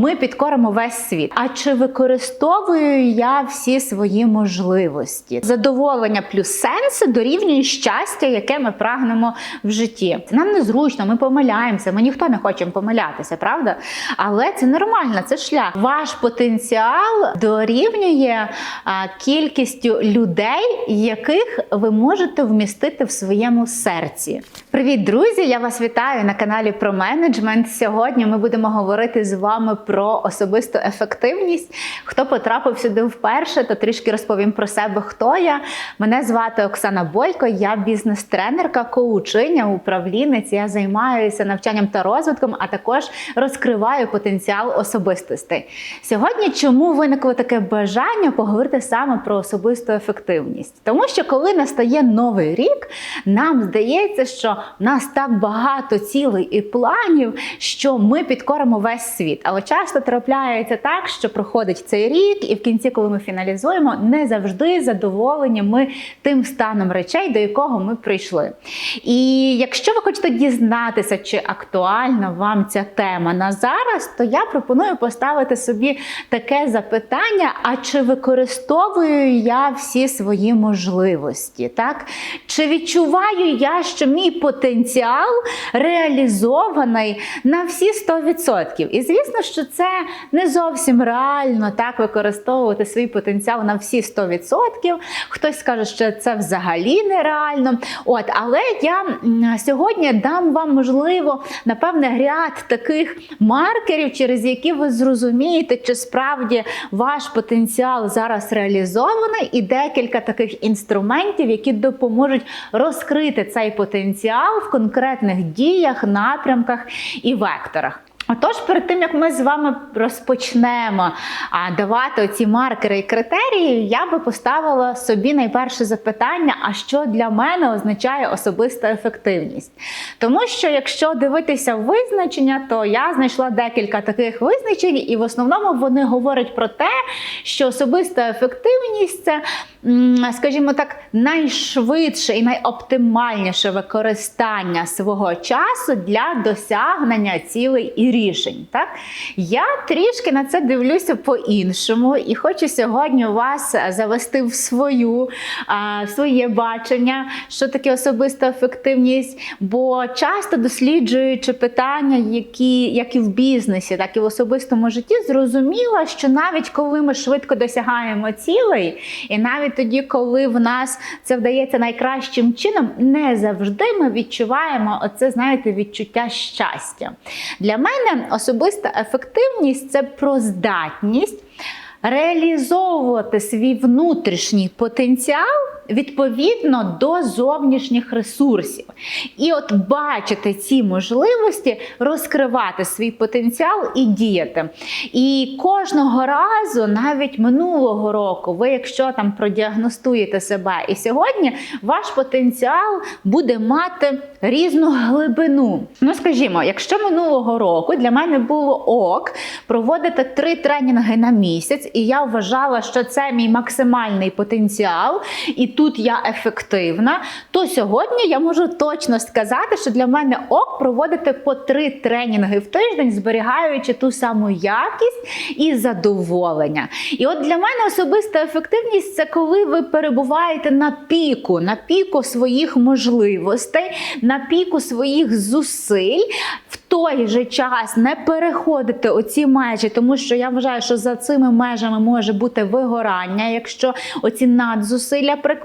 ми підкоримо весь світ. А чи використовую я всі свої можливості? Задоволення плюс сенси дорівнює щастя, яке ми прагнемо в житті. Нам незручно, ми помиляємося. Ми ніхто не хочемо помилятися, правда? Але це нормально, це шлях. Ваш потенціал дорівнює кількістю людей, яких ви можете вмістити в своєму серці. Привіт, друзі! Я вас вітаю на каналі про менеджмент. Сьогодні ми будемо говорити з вами про особисту ефективність. Хто потрапив сюди вперше, то трішки розповім про себе, хто я. Мене звати Оксана Бойко, я бізнес-тренерка, коучиня, управлінець. Я займаюся навчанням та розвитком, а також розкриваю потенціал особистостей. Сьогодні чому виникло таке бажання поговорити саме про особисту ефективність? Тому що коли настає новий рік, нам здається, що в нас так багато цілей і планів, що ми підкоримо весь світ. Але часто трапляється так, що проходить цей рік, і в кінці, коли ми фіналізуємо, не завжди задоволені ми тим станом речей, до якого ми прийшли. І якщо ви хочете дізнатися, чи актуальна вам ця тема на зараз, то я пропоную поставити собі таке запитання: а чи використовую я всі свої можливості? Так? Чи відчуваю я, що мій потенціал реалізований на всі 100%? І звісно, що це не зовсім реально так використовувати свій потенціал на всі 100%. Хтось скаже, що це взагалі нереально. От, але я сьогодні дам вам можливо напевне ряд таких маркерів, через які ви зрозумієте, чи справді ваш потенціал зараз реалізований, і декілька таких інструментів, які допоможуть розкрити цей потенціал в конкретних діях, напрямках і векторах. Отож, перед тим як ми з вами розпочнемо давати оці маркери і критерії, я би поставила собі найперше запитання: а що для мене означає особиста ефективність? Тому що, якщо дивитися визначення, то я знайшла декілька таких визначень, і в основному вони говорять про те, що особиста ефективність це, скажімо так, найшвидше і найоптимальніше використання свого часу для досягнення цілей і рішень. Так? Я трішки на це дивлюся по-іншому і хочу сьогодні вас завести в свою, в своє бачення, що таке особиста ефективність. Бо часто досліджуючи питання, які як і в бізнесі, так і в особистому житті, зрозуміла, що навіть коли ми швидко досягаємо цілей, і навіть тоді, коли в нас це вдається найкращим чином, не завжди ми відчуваємо оце, знаєте, відчуття щастя. Для мене особиста ефективність це про здатність реалізовувати свій внутрішній потенціал відповідно до зовнішніх ресурсів. І от бачити ці можливості, розкривати свій потенціал і діяти. І кожного разу, навіть минулого року, ви, якщо там продіагностуєте себе і сьогодні, ваш потенціал буде мати різну глибину. Ну, скажімо, якщо минулого року для мене було ок проводити три тренінги на місяць, і я вважала, що це мій максимальний потенціал, і тут я ефективна, то сьогодні я можу точно сказати, що для мене ок проводити по три тренінги в тиждень, зберігаючи ту саму якість і задоволення. І от для мене особиста ефективність це коли ви перебуваєте на піку, на піку своїх можливостей, на піку своїх зусиль. В той же час не переходити оці межі, тому що я вважаю, що за цими межами може бути вигорання, якщо оці надзусилля прикладати,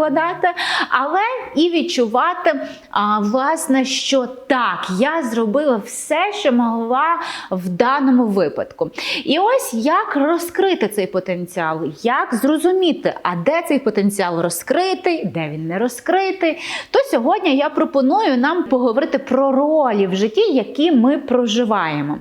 але і відчувати, а, власне, що так, я зробила все, що могла в даному випадку. І ось як розкрити цей потенціал, як зрозуміти, а де цей потенціал розкритий, де він не розкритий. То сьогодні я пропоную нам поговорити про ролі в житті, які ми проживаємо.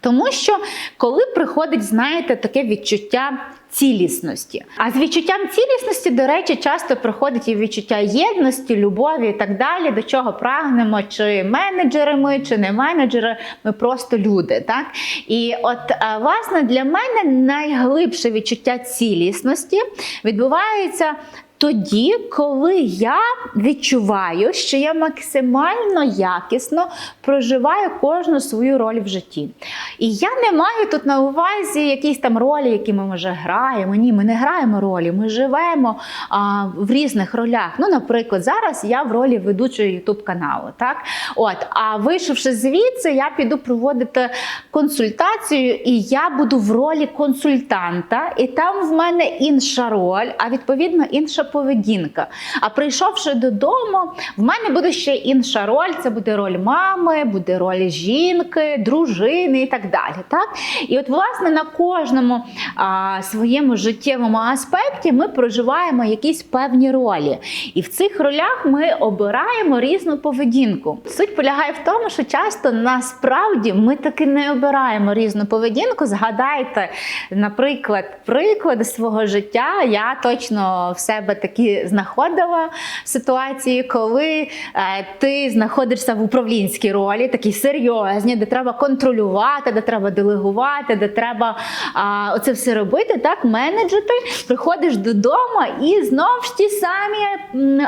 Тому що коли приходить, знаєте, таке відчуття цілісності. А з відчуттям цілісності, до речі, часто приходить і відчуття єдності, любові і так далі, до чого прагнемо, чи менеджери ми, чи не менеджери, ми просто люди. Так? І от, е, власне, для мене найглибше відчуття цілісності відбувається тоді, коли я відчуваю, що я максимально якісно проживаю кожну свою роль в житті. І я не маю тут на увазі якісь там ролі, які ми може граємо. Ні, ми не граємо ролі, ми живемо а, в різних ролях. Ну, наприклад, зараз я в ролі ведучої Ютуб каналу. Так, от, а вийшовши звідси, я піду проводити консультацію, і я буду в ролі консультанта, і там в мене інша роль, а відповідно інша поведінка. А прийшовши додому, в мене буде ще інша роль. Це буде роль мами, буде роль жінки, дружини і так далі. Так? І от, власне, на кожному а, своєму життєвому аспекті ми проживаємо якісь певні ролі. І в цих ролях ми обираємо різну поведінку. Суть полягає в тому, що часто насправді ми таки не обираємо різну поведінку. Згадайте, наприклад, приклади свого життя. Я точно в себе такі знаходила ситуації, коли е, ти знаходишся в управлінській ролі, такі серйозні, де треба контролювати, де треба делегувати, де треба а, оце все робити, так, менеджити. Приходиш додому і знов ж ті самі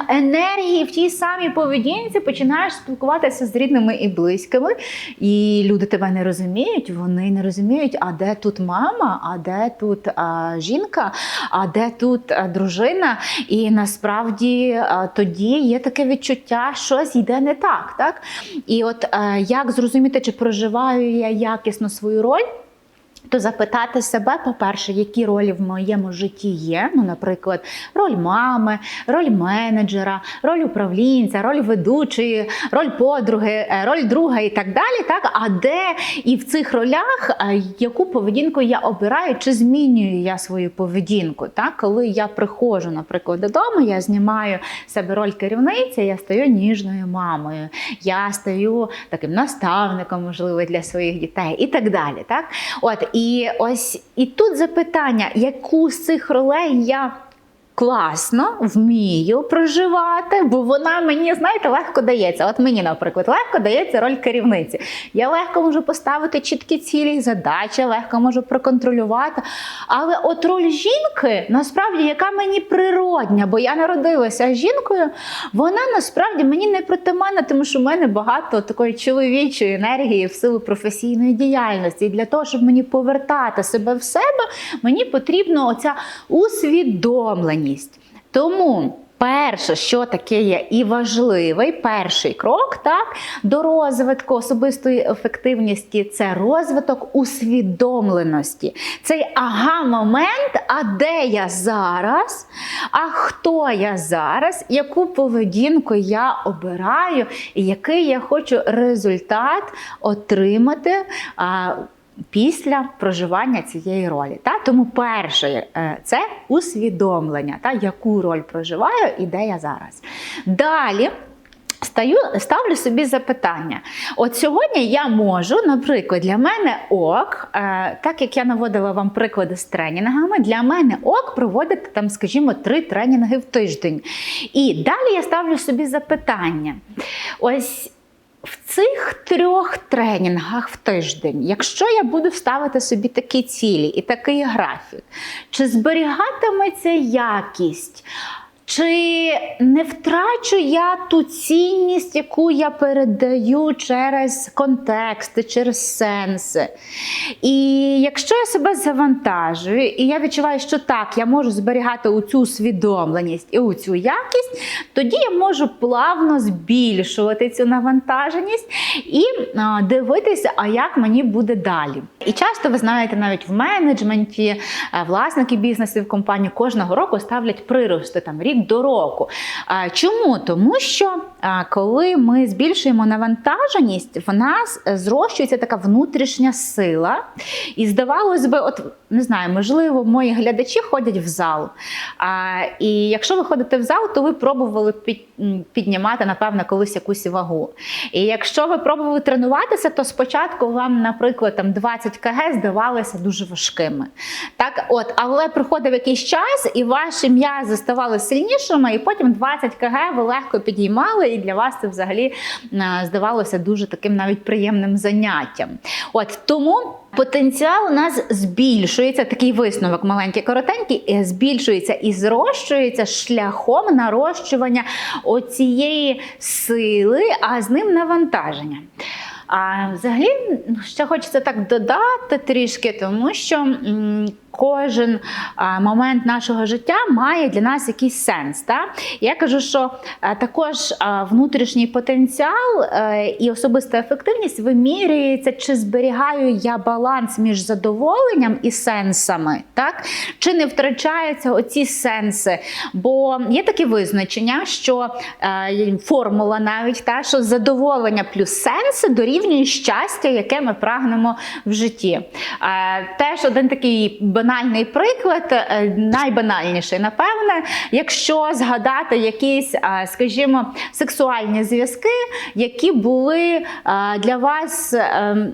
енергії, в тій самій поведінці починаєш спілкуватися з рідними і близькими. І люди тебе не розуміють, вони не розуміють, а де тут мама, а де тут а, жінка, а де тут а, дружина. І насправді тоді є таке відчуття, щось йде не так. так? І от е, як зрозуміти, чи проживаю я якісно свою роль? То запитати себе, по-перше, які ролі в моєму житті є. Ну, наприклад, роль мами, роль менеджера, роль управлінця, роль ведучої, роль подруги, е, роль друга і так далі. Так, а де і в цих ролях е, яку поведінку я обираю, чи змінюю я свою поведінку? Так, коли я приходжу, наприклад, додому, я знімаю себе роль керівниці, я стаю ніжною мамою, я стаю таким наставником, можливо, для своїх дітей і так далі. Так, от і ось і тут запитання, яку з цих ролей я класно вмію проживати, бо вона мені, знаєте, легко дається. От мені, наприклад, легко дається роль керівниці. Я легко можу поставити чіткі цілі, задачі, легко можу проконтролювати. Але от роль жінки, насправді, яка мені природня, бо я народилася жінкою, вона насправді мені не притаманна, тому що в мене багато такої чоловічої енергії в силу професійної діяльності. І для того, щоб мені повертати себе в себе, мені потрібно оця усвідомленість. Тому. Перше, що таке є і важливий перший крок так, до розвитку особистої ефективності це розвиток усвідомленості. Цей ага-момент, а де я зараз, а хто я зараз, яку поведінку я обираю, і який я хочу результат отримати. А, Після проживання цієї ролі. Та? Тому перше е, це усвідомлення, та? яку роль проживаю і де я зараз. Далі. Стаю, ставлю собі запитання. От сьогодні я можу, наприклад, для мене ок, е, так як я наводила вам приклади з тренінгами, для мене ок проводити там, скажімо, три тренінги в тиждень. І далі я ставлю собі запитання. Ось в цих трьох тренінгах в тиждень, якщо я буду ставити собі такі цілі і такий графік, чи зберігатиметься якість? Чи не втрачу я ту цінність, яку я передаю через контексти, через сенси? І якщо я себе завантажую, і я відчуваю, що так, я можу зберігати у цю усвідомленість і у цю якість, тоді я можу плавно збільшувати цю навантаженість і дивитися, а як мені буде далі. І часто ви знаєте, навіть в менеджменті е, власники бізнесів компанії кожного року ставлять прирости там рік до року. Чому? Тому що коли ми збільшуємо навантаженість, в нас зрощується така внутрішня сила. І здавалось би, от не знаю, можливо, мої глядачі ходять в зал. А, І якщо ви ходите в зал, то ви пробували під, піднімати, напевно, колись якусь вагу. І якщо ви пробували тренуватися, то спочатку вам, наприклад, там 20 кг здавалися дуже важкими. Так, от, але приходив якийсь час, і ваші м'язи ставали сильнішими, і потім 20 кг ви легко підіймали і для вас це взагалі е, здавалося дуже таким навіть приємним заняттям. От тому. Потенціал у нас збільшується, такий висновок маленький, коротенький, е, збільшується і зрощується шляхом нарощування оцієї сили, а з ним навантаження. А взагалі ну, ще хочеться так додати трішки, тому що кожен момент нашого життя має для нас якийсь сенс. Та? Я кажу, що також внутрішній потенціал е, і особиста ефективність вимірюється, чи зберігаю я баланс між задоволенням і сенсами, так? чи не втрачаються оці сенси. Бо є таке визначення, що е, формула навіть та, що задоволення плюс сенси дорівнює щастя, яке ми прагнемо в житті. Е, теж один такий банальний приклад, е, найбанальніший, напевне, якщо згадати якісь, е, скажімо, сексуальні зв'язки, які були е, для вас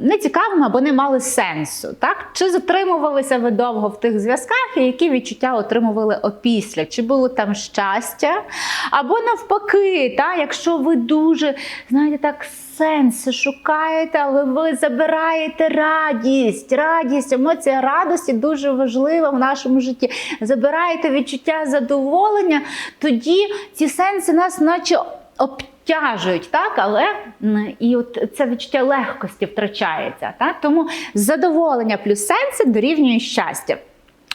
нецікавими або не мали сенсу. Так? Чи затримувалися ви довго в тих зв'язках, і які відчуття отримували опісля? Чи було там щастя? Або навпаки, та, якщо ви дуже, знаєте, так сенси шукаєте, але ви забираєте радість. Радість, емоція радості дуже важлива в нашому житті. Забираєте відчуття задоволення, тоді ці сенси нас, наче обтяжують, так, але і от це відчуття легкості втрачається. Так? Тому задоволення плюс сенси дорівнює щастя.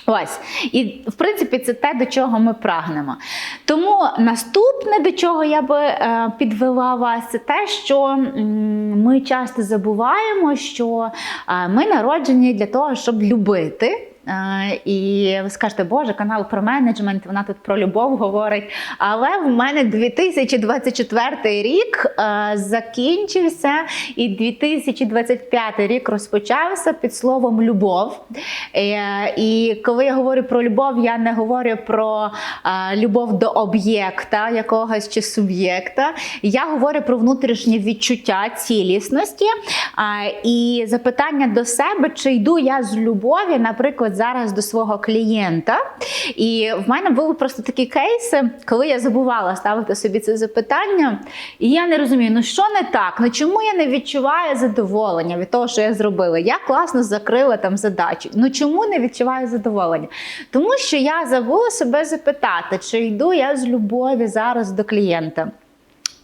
Ось, і в принципі це те, до чого ми прагнемо. Тому наступне, до чого я би е, підвела вас, це те, що ми часто забуваємо, що е, ми народжені для того, щоб любити. Е, І ви скажете, Боже, канал про менеджмент, вона тут про любов говорить. Але в мене 2024 рік е, закінчився, і 2025 рік розпочався під словом любов. Е, І коли я говорю про любов, я не говорю про любов до об'єкта якогось чи суб'єкта. Я говорю про внутрішнє відчуття цілісності і запитання до себе, чи йду я з любові, наприклад, зараз до свого клієнта. І в мене були просто такі кейси, коли я забувала ставити собі це запитання, і я не розумію, ну що не так? Ну чому я не відчуваю задоволення від того, що я зробила? Я класно закрила там задачу. Ну чому не відчуваю задоволення? Тому що я забула себе запитати, чи йду я з любові зараз до клієнта.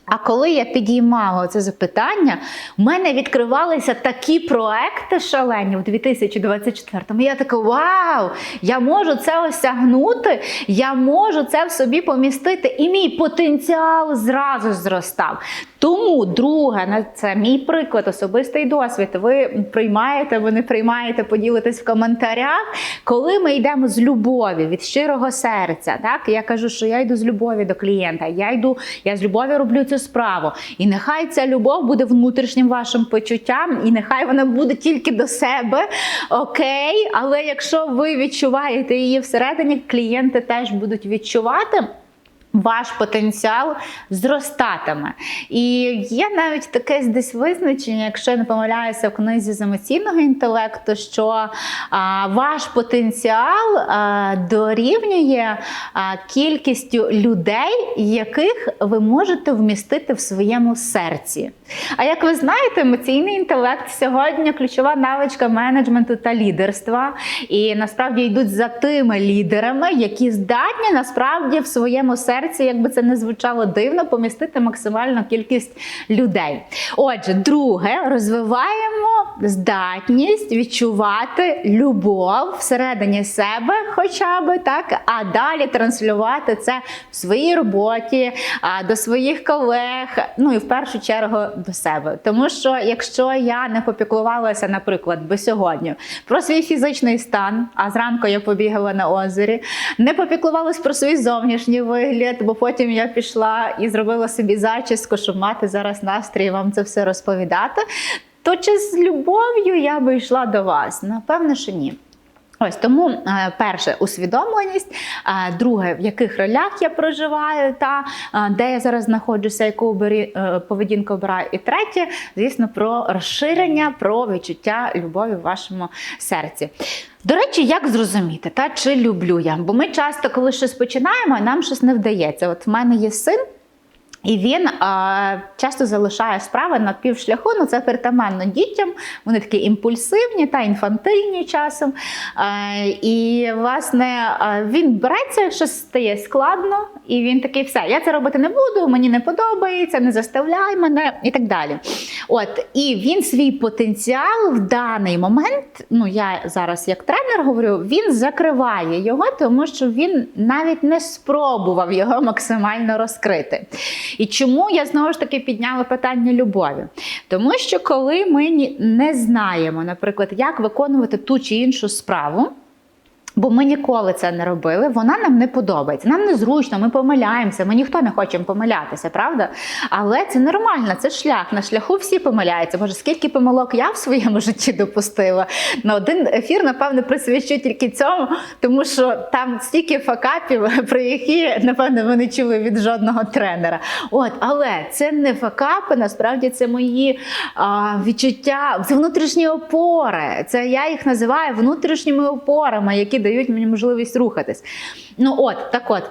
А коли я підіймала це запитання, у мене відкривалися такі проекти шалені в 2024-му. Я така: вау! Я можу це осягнути, я можу це в собі помістити, і мій потенціал зразу зростав. Тому, друге, на це мій приклад, особистий досвід. Ви приймаєте, ви не приймаєте, поділитесь в коментарях. Коли ми йдемо з любові від щирого серця, так я кажу, що я йду з любові до клієнта. Я йду, я з любові роблю цю справу. І нехай ця любов буде внутрішнім вашим почуттям, і нехай вона буде тільки до себе. Окей, але якщо ви відчуваєте її всередині, клієнти теж будуть відчувати. Ваш потенціал зростатиме. І є навіть таке десь визначення, якщо я не помиляюся в книзі з емоційного інтелекту, що а, ваш потенціал а, дорівнює а, кількістю людей, яких ви можете вмістити в своєму серці. А як ви знаєте, емоційний інтелект сьогодні ключова навичка менеджменту та лідерства. І насправді йдуть за тими лідерами, які здатні насправді в своєму серці, якби це не звучало дивно, помістити максимальну кількість людей. Отже, друге, розвиваємо здатність відчувати любов всередині себе, хоча би так, а далі транслювати це в своїй роботі, до своїх колег, ну і в першу чергу до себе. Тому що якщо я не попіклувалася, наприклад, би сьогодні про свій фізичний стан, а зранку я побігала на озері, не попіклувалась про свій зовнішній вигляд, бо потім я пішла і зробила собі зачіску, щоб мати зараз настрій вам це все розповідати. То чи з любов'ю я би йшла до вас? Напевно, що ні. Ось тому е, перше усвідомленість, е, друге, в яких ролях я проживаю, та е, де я зараз знаходжуся, яку поведінку обираю. І третє, звісно, про розширення, про відчуття любові в вашому серці. До речі, як зрозуміти, та чи люблю я? Бо ми часто, коли щось починаємо, нам щось не вдається. От в мене є син. І він а, часто залишає справи на півшляху. Ну це притаманно дітям. Вони такі імпульсивні та інфантильні часом. А, і власне він береться, що стає складно, і він такий, все, я це робити не буду, мені не подобається, не заставляй мене і так далі. От і він свій потенціал в даний момент. Ну я зараз як тренер говорю, він закриває його, тому що він навіть не спробував його максимально розкрити. І чому я знову ж таки підняла питання любові? Тому що коли ми не знаємо, наприклад, як виконувати ту чи іншу справу. Бо ми ніколи це не робили, вона нам не подобається. Нам незручно, ми помиляємося. Ми ніхто не хочемо помилятися, правда? Але це нормально, це шлях. На шляху всі помиляються. Боже, скільки помилок я в своєму житті допустила. На один ефір, напевно, присвячу тільки цьому, тому що там стільки факапів, про які, напевно, ви не чули від жодного тренера. От, але це не факапи, насправді це мої а, відчуття, це внутрішні опори. Це я їх називаю внутрішніми опорами, які дають мені можливість рухатись. Ну от, так от.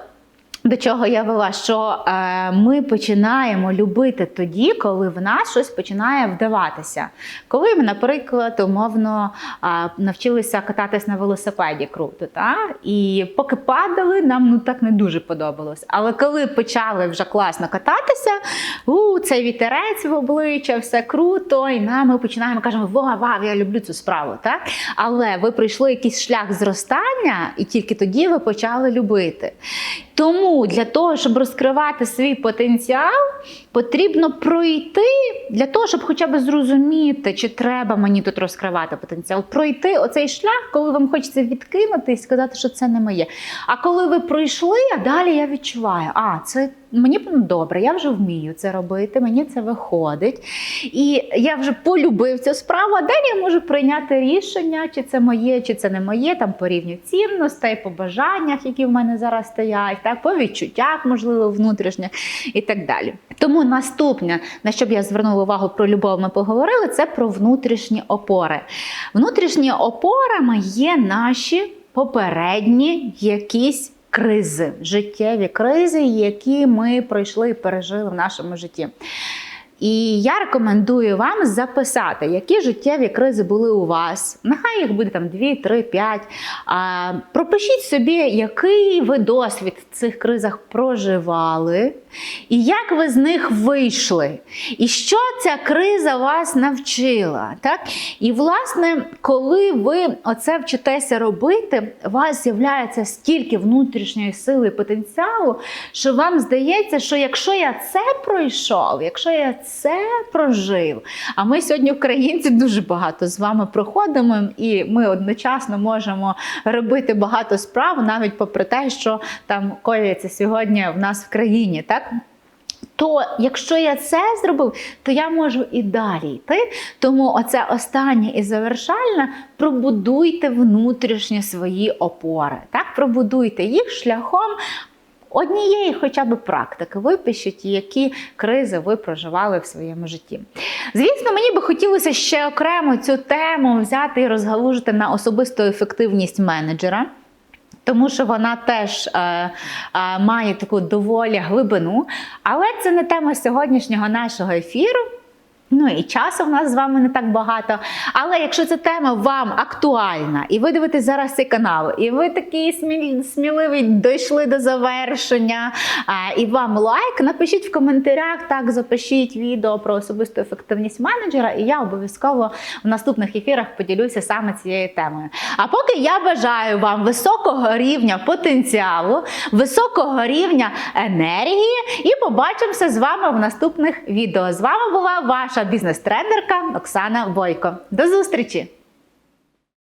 До чого я вела, що е, ми починаємо любити тоді, коли в нас щось починає вдаватися. Коли ми, наприклад, умовно е, навчилися кататись на велосипеді круто, та? і поки падали, нам ну так не дуже подобалось. Але коли почали вже класно кататися, у цей вітерець в обличчя, все круто, і нам ми починаємо кажемо, вау, вау, я люблю цю справу. Так? Але ви пройшли якийсь шлях зростання, і тільки тоді ви почали любити. Тому для того, щоб розкривати свій потенціал, потрібно пройти для того, щоб хоча б зрозуміти, чи треба мені тут розкривати потенціал, пройти оцей шлях, коли вам хочеться відкинути і сказати, що це не моє. А коли ви пройшли, а далі я відчуваю, а це мені ну, добре, я вже вмію це робити, мені це виходить. І я вже полюбив цю справу, а далі я можу прийняти рішення, чи це моє, чи це не моє, там по рівню цінностей, по бажаннях, які в мене зараз стоять, так, по відчуттях, можливо, внутрішніх і так далі. Тому наступне, на що б я звернула увагу про любов, ми поговорили, це про внутрішні опори. Внутрішні опорами є наші попередні якісь. Кризи, життєві кризи, які ми пройшли і пережили в нашому житті. І я рекомендую вам записати, які життєві кризи були у вас. Нехай їх буде там 2, 3, 5. А, пропишіть собі, який ви досвід в цих кризах проживали, і як ви з них вийшли. І що ця криза вас навчила. Так? І, власне, коли ви оце вчитеся робити, у вас з'являється стільки внутрішньої сили і потенціалу, що вам здається, що якщо я це пройшов, якщо я це прожив. А ми сьогодні, українці, дуже багато з вами проходимо, і ми одночасно можемо робити багато справ, навіть попри те, що там коїться сьогодні в нас в країні. так? То якщо я це зробив, то я можу і далі йти. Тому оце останнє і завершальне пробудуйте внутрішні свої опори. Так, пробудуйте їх шляхом однієї хоча б практики. Випишіть, які кризи ви проживали в своєму житті. Звісно, мені би хотілося ще окремо цю тему взяти і розгалужити на особисту ефективність менеджера. Тому що вона теж е, е, має таку доволі глибину, але це не тема сьогоднішнього нашого ефіру. Ну і часу в нас з вами не так багато. Але якщо ця тема вам актуальна, і ви дивитесь зараз цей канал, і ви такі сміл- сміливі дійшли до завершення, і вам лайк, напишіть в коментарях, так запишіть відео про особисту ефективність менеджера, і я обов'язково в наступних ефірах поділюся саме цією темою. А поки я бажаю вам високого рівня потенціалу, високого рівня енергії, і побачимося з вами в наступних відео. З вами була ваша бізнес-тренерка Оксана Бойко. До зустрічі!